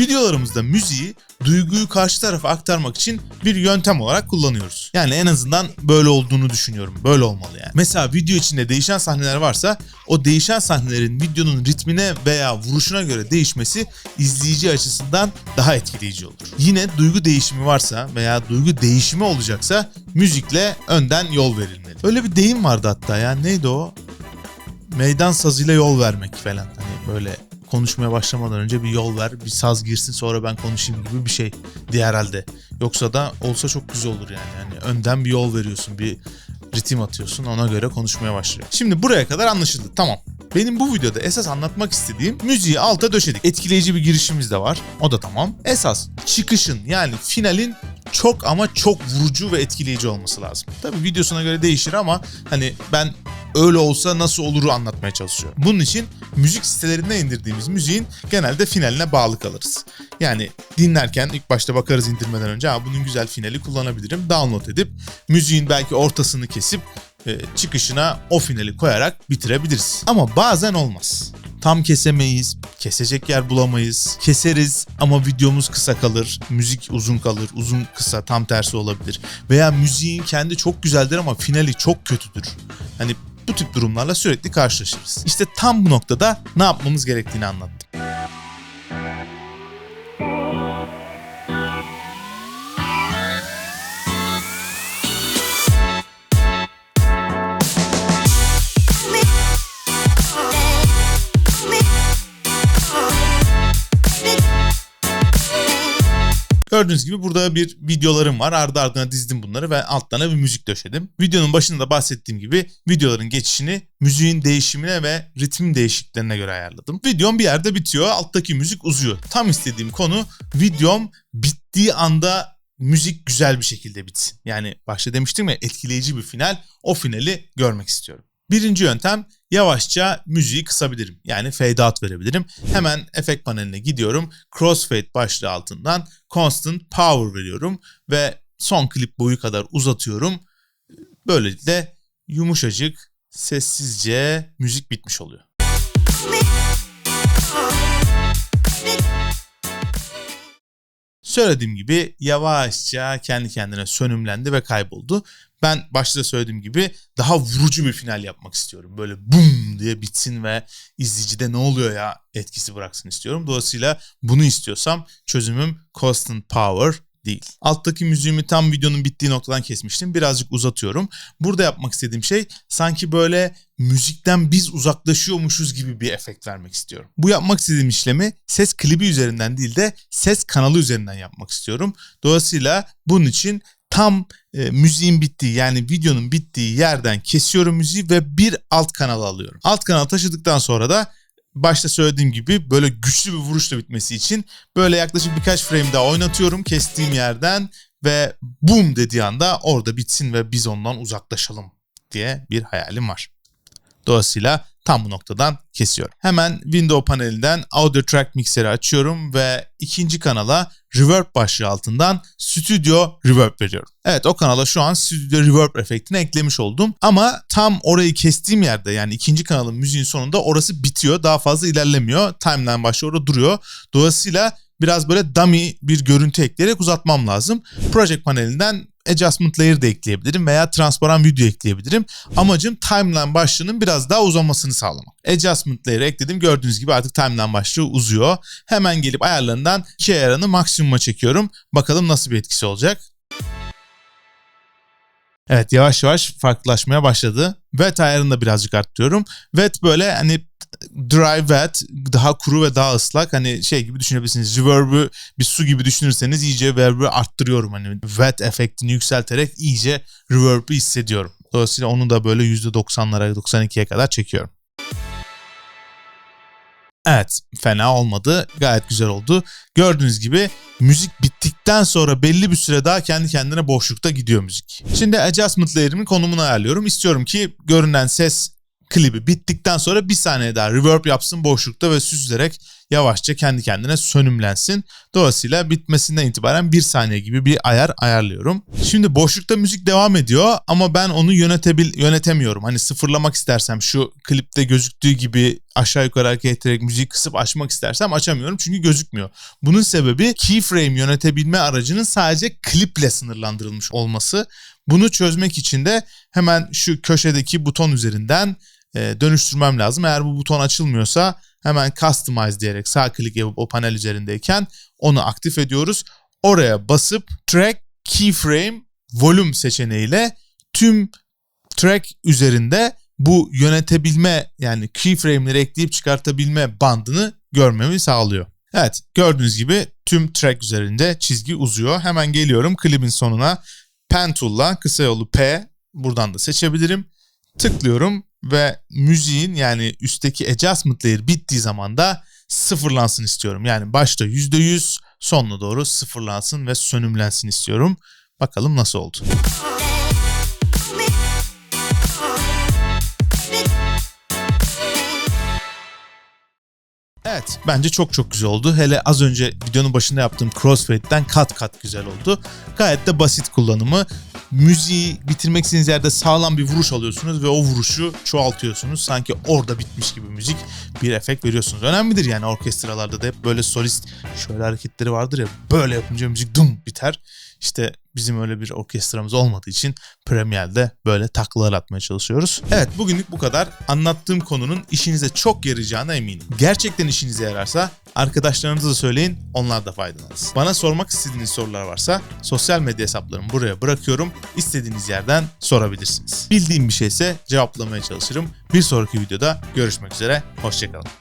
Videolarımızda müziği duyguyu karşı tarafa aktarmak için bir yöntem olarak kullanıyoruz. Yani en azından böyle olduğunu düşünüyorum. Böyle olmalı yani. Mesela video içinde değişen sahneler varsa o değişen sahnelerin videonun ritmine veya vuruşuna göre değişmesi izleyici açısından daha etkileyici olur. Yine duygu değişimi varsa veya duygu değişimi olacaksa müzikle önden yol verilmeli. Öyle bir deyim vardı hatta ya neydi o? Meydan sazıyla yol vermek falan. Hani böyle konuşmaya başlamadan önce bir yol ver, bir saz girsin sonra ben konuşayım gibi bir şey diye herhalde. Yoksa da olsa çok güzel olur yani. yani önden bir yol veriyorsun, bir ritim atıyorsun ona göre konuşmaya başlıyor. Şimdi buraya kadar anlaşıldı tamam. Benim bu videoda esas anlatmak istediğim müziği alta döşedik. Etkileyici bir girişimiz de var. O da tamam. Esas çıkışın yani finalin çok ama çok vurucu ve etkileyici olması lazım. Tabii videosuna göre değişir ama hani ben öyle olsa nasıl oluru anlatmaya çalışıyorum. Bunun için müzik sitelerinden indirdiğimiz müziğin genelde finaline bağlı kalırız. Yani dinlerken ilk başta bakarız indirmeden önce ha bunun güzel finali kullanabilirim. Download edip müziğin belki ortasını kesip e, çıkışına o finali koyarak bitirebiliriz. Ama bazen olmaz. Tam kesemeyiz, kesecek yer bulamayız, keseriz ama videomuz kısa kalır, müzik uzun kalır, uzun kısa tam tersi olabilir. Veya müziğin kendi çok güzeldir ama finali çok kötüdür. Hani bu tip durumlarla sürekli karşılaşırız. İşte tam bu noktada ne yapmamız gerektiğini anlattım. Gördüğünüz gibi burada bir videolarım var. Ardı ardına dizdim bunları ve altlarına bir müzik döşedim. Videonun başında da bahsettiğim gibi videoların geçişini müziğin değişimine ve ritmin değişikliklerine göre ayarladım. Videom bir yerde bitiyor. Alttaki müzik uzuyor. Tam istediğim konu videom bittiği anda müzik güzel bir şekilde bitsin. Yani başta demiştim ya etkileyici bir final. O finali görmek istiyorum. Birinci yöntem yavaşça müziği kısabilirim. Yani fade out verebilirim. Hemen efekt paneline gidiyorum. Crossfade başlığı altından constant power veriyorum ve son klip boyu kadar uzatıyorum. Böylelikle yumuşacık, sessizce müzik bitmiş oluyor. Söylediğim gibi yavaşça kendi kendine sönümlendi ve kayboldu. Ben başta söylediğim gibi daha vurucu bir final yapmak istiyorum. Böyle bum diye bitsin ve izleyicide ne oluyor ya etkisi bıraksın istiyorum. Dolayısıyla bunu istiyorsam çözümüm Constant Power değil. Alttaki müziğimi tam videonun bittiği noktadan kesmiştim. Birazcık uzatıyorum. Burada yapmak istediğim şey sanki böyle müzikten biz uzaklaşıyormuşuz gibi bir efekt vermek istiyorum. Bu yapmak istediğim işlemi ses klibi üzerinden değil de ses kanalı üzerinden yapmak istiyorum. Dolayısıyla bunun için tam e, müziğin bittiği yani videonun bittiği yerden kesiyorum müziği ve bir alt kanal alıyorum. Alt kanal taşıdıktan sonra da başta söylediğim gibi böyle güçlü bir vuruşla bitmesi için böyle yaklaşık birkaç frame daha oynatıyorum kestiğim yerden ve boom dediği anda orada bitsin ve biz ondan uzaklaşalım diye bir hayalim var. Dolayısıyla tam bu noktadan kesiyorum. Hemen Window panelinden Audio Track Mixer'i açıyorum ve ikinci kanala Reverb başlığı altından Studio Reverb veriyorum. Evet o kanala şu an Studio Reverb efektini eklemiş oldum. Ama tam orayı kestiğim yerde yani ikinci kanalın müziğin sonunda orası bitiyor. Daha fazla ilerlemiyor. Timeline başlığı orada duruyor. Dolayısıyla biraz böyle dummy bir görüntü ekleyerek uzatmam lazım. Project panelinden adjustment layer de ekleyebilirim veya transparan video ekleyebilirim. Amacım timeline başlığının biraz daha uzamasını sağlamak. Adjustment layer ekledim. Gördüğünüz gibi artık timeline başlığı uzuyor. Hemen gelip ayarlarından iki ayarını maksimuma çekiyorum. Bakalım nasıl bir etkisi olacak. Evet yavaş yavaş farklılaşmaya başladı. Wet ayarını da birazcık arttırıyorum. Wet böyle hani dry wet daha kuru ve daha ıslak hani şey gibi düşünebilirsiniz. Reverb'ü bir su gibi düşünürseniz iyice reverb'ü arttırıyorum. Hani wet efektini yükselterek iyice reverb'ü hissediyorum. Dolayısıyla onu da böyle %90'lara 92'ye kadar çekiyorum. Evet fena olmadı gayet güzel oldu. Gördüğünüz gibi müzik bittikten sonra belli bir süre daha kendi kendine boşlukta gidiyor müzik. Şimdi adjustment layer'imin konumunu ayarlıyorum. İstiyorum ki görünen ses klibi bittikten sonra bir saniye daha reverb yapsın boşlukta ve süzülerek yavaşça kendi kendine sönümlensin. Dolayısıyla bitmesinden itibaren bir saniye gibi bir ayar ayarlıyorum. Şimdi boşlukta müzik devam ediyor ama ben onu yönetebil yönetemiyorum. Hani sıfırlamak istersem şu klipte gözüktüğü gibi aşağı yukarı hareket ettirerek müziği kısıp açmak istersem açamıyorum çünkü gözükmüyor. Bunun sebebi keyframe yönetebilme aracının sadece kliple sınırlandırılmış olması. Bunu çözmek için de hemen şu köşedeki buton üzerinden e, dönüştürmem lazım. Eğer bu buton açılmıyorsa hemen customize diyerek sağ klik yapıp o panel üzerindeyken onu aktif ediyoruz. Oraya basıp track keyframe volume seçeneğiyle tüm track üzerinde bu yönetebilme yani keyframe'leri ekleyip çıkartabilme bandını görmemi sağlıyor. Evet gördüğünüz gibi tüm track üzerinde çizgi uzuyor. Hemen geliyorum klibin sonuna pen tool'la kısa yolu P buradan da seçebilirim. Tıklıyorum ve müziğin yani üstteki adjustment layer bittiği zaman da sıfırlansın istiyorum. Yani başta %100 sonuna doğru sıfırlansın ve sönümlensin istiyorum. Bakalım nasıl oldu. Evet bence çok çok güzel oldu. Hele az önce videonun başında yaptığım crossfade'den kat kat güzel oldu. Gayet de basit kullanımı. Müziği bitirmek istediğiniz yerde sağlam bir vuruş alıyorsunuz ve o vuruşu çoğaltıyorsunuz. Sanki orada bitmiş gibi müzik bir efekt veriyorsunuz. Önemlidir yani orkestralarda da hep böyle solist şöyle hareketleri vardır ya böyle yapınca müzik dum biter. İşte bizim öyle bir orkestramız olmadığı için Premier'de böyle taklalar atmaya çalışıyoruz. Evet bugünlük bu kadar. Anlattığım konunun işinize çok yarayacağına eminim. Gerçekten işinize yararsa arkadaşlarınıza da söyleyin onlar da faydalansın. Bana sormak istediğiniz sorular varsa sosyal medya hesaplarımı buraya bırakıyorum. İstediğiniz yerden sorabilirsiniz. Bildiğim bir şeyse cevaplamaya çalışırım. Bir sonraki videoda görüşmek üzere. Hoşçakalın.